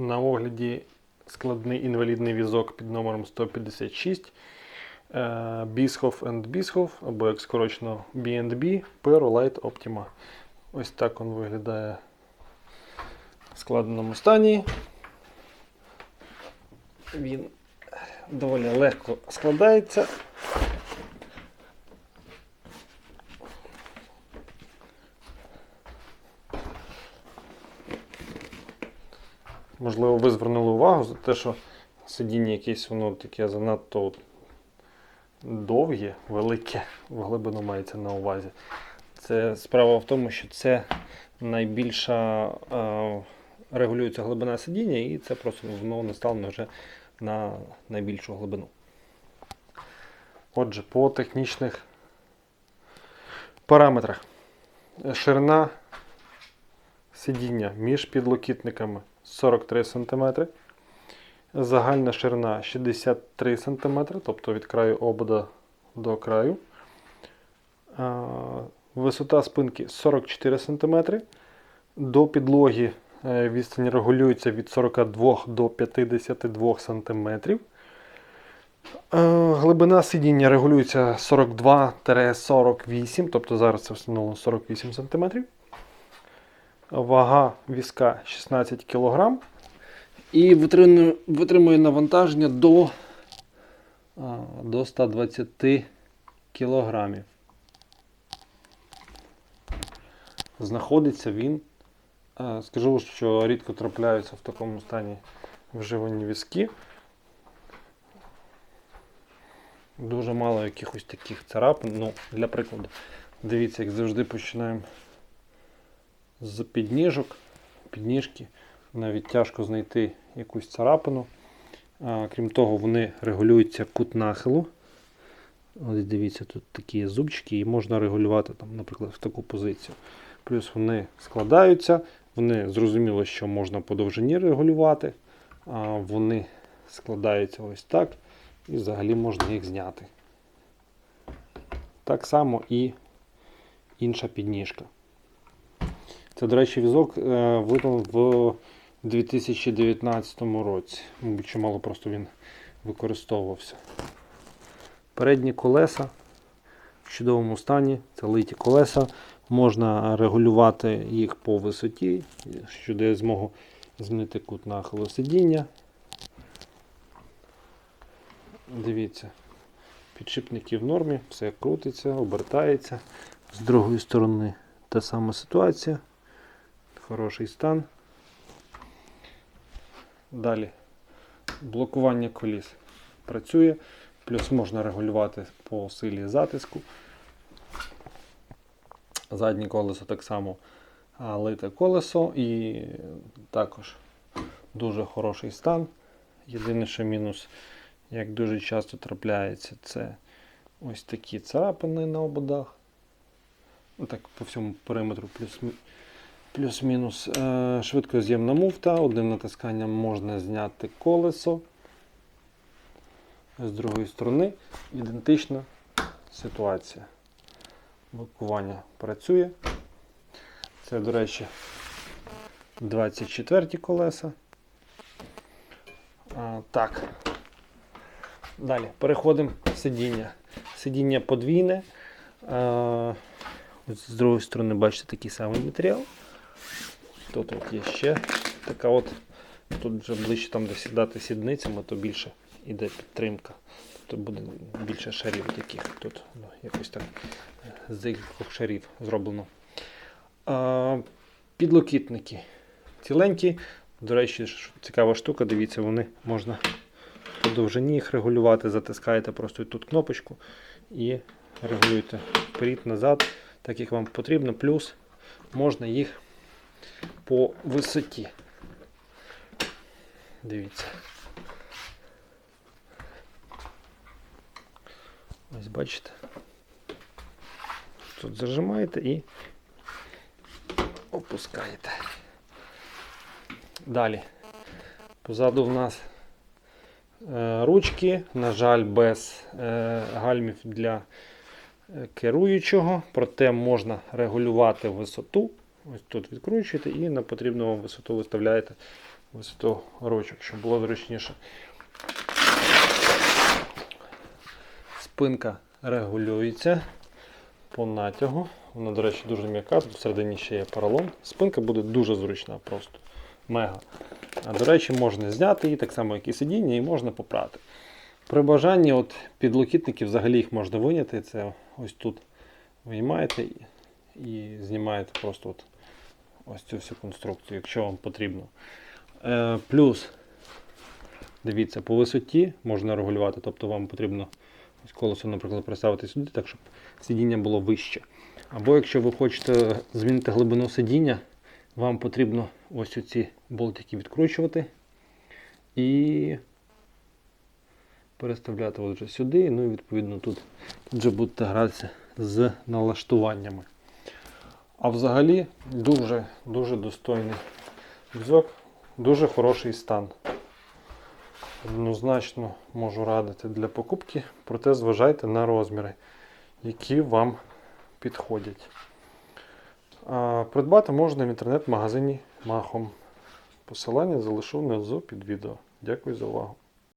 На огляді складний інвалідний візок під номером 156 е, Bischoff and Bischoff, або як скорочено B&B Light Optima. Ось так він виглядає в складеному стані. Він доволі легко складається. Можливо, ви звернули увагу за те, що сидіння якесь воно таке занадто довге, велике, в глибину мається на увазі. Це справа в тому, що це найбільша е, регулюється глибина сидіння, і це просто воно наставлено вже на найбільшу глибину. Отже, по технічних параметрах. Ширина сидіння між підлокітниками 43 см. Загальна ширина 63 см, тобто від краю обода до краю. Висота спинки 44 см. До підлоги е, відстань регулюється від 42 до 52 см. Е, Глибина сидіння регулюється 42-48, тобто зараз це встановлено 48 см. Вага візка 16 кг. І витримує, навантаження до, до 120 кг. Знаходиться він. Скажу, що рідко трапляються в такому стані вживані візки. Дуже мало якихось таких царапин. Ну, для прикладу, дивіться, як завжди починаємо з підніжок, підніжки. Навіть тяжко знайти якусь царапину. А, крім того, вони регулюються кут нахилу. Ось дивіться, тут такі зубчики, і можна регулювати, там, наприклад, в таку позицію. Плюс вони складаються, вони зрозуміло, що можна по довжині регулювати. А, вони складаються ось так. І взагалі можна їх зняти. Так само і інша підніжка. Це, до речі, візок е, видав в 2019 році. Мабуть, чимало просто він використовувався. Передні колеса в чудовому стані, це литі колеса. Можна регулювати їх по висоті, що дає змогу змінити кут нахилу сидіння. Дивіться, підшипники в нормі, все крутиться, обертається. З другої сторони та сама ситуація. Хороший стан. Далі блокування коліс працює, плюс можна регулювати по силі затиску. Заднє колесо так само лите колесо і також дуже хороший стан. Єдине, що мінус, як дуже часто трапляється, це ось такі царапини на ободах. Ну, Так, по всьому периметру плюс Плюс-мінус е, швидкоз'ємна муфта. Одним натисканням можна зняти колесо. З другої сторони ідентична ситуація. Блокування працює. Це, до речі, 24 колеса. А, так. Далі переходимо в сидіння. Сидіння подвійне. А, з другої сторони, бачите, такий самий матеріал. Тут от є ще така от, тут вже ближче там, де сідати сідницями, то більше йде підтримка. Тобто буде більше шарів таких. Тут ну, якось так з декількох шарів зроблено. А, підлокітники ціленькі. До речі, цікава штука, дивіться, вони можна по довжині їх регулювати, затискаєте просто тут кнопочку і регулюєте вперед, назад, так як вам потрібно. Плюс можна їх по висоті. Дивіться. Ось бачите. Тут зажимаєте і опускаєте. Далі. Позаду в нас е, ручки, на жаль, без е, гальмів для е, керуючого, проте можна регулювати висоту. Ось тут відкручуєте і на потрібну вам висоту виставляєте висоту ручок, щоб було зручніше. Спинка регулюється по натягу. Вона, до речі, дуже м'яка, всередині ще є поролон. Спинка буде дуже зручна, просто мега. А до речі, можна зняти її, так само, як і сидіння, і можна попрати. При бажанні, от підлокітники взагалі їх можна виняти. Це ось тут виймаєте і знімаєте просто от ось цю всю конструкцію, якщо вам потрібно. Е, плюс, дивіться, по висоті можна регулювати, тобто вам потрібно ось колесо, наприклад, приставити сюди, так, щоб сидіння було вище. Або якщо ви хочете змінити глибину сидіння, вам потрібно ось ці болтики відкручувати і переставляти вже сюди. Ну і відповідно тут, тут вже будете гратися з налаштуваннями. А взагалі дуже дуже достойний візок, дуже хороший стан. Однозначно можу радити для покупки, проте зважайте на розміри, які вам підходять. Придбати можна в інтернет-магазині Махом. Посилання залишу внизу під відео. Дякую за увагу.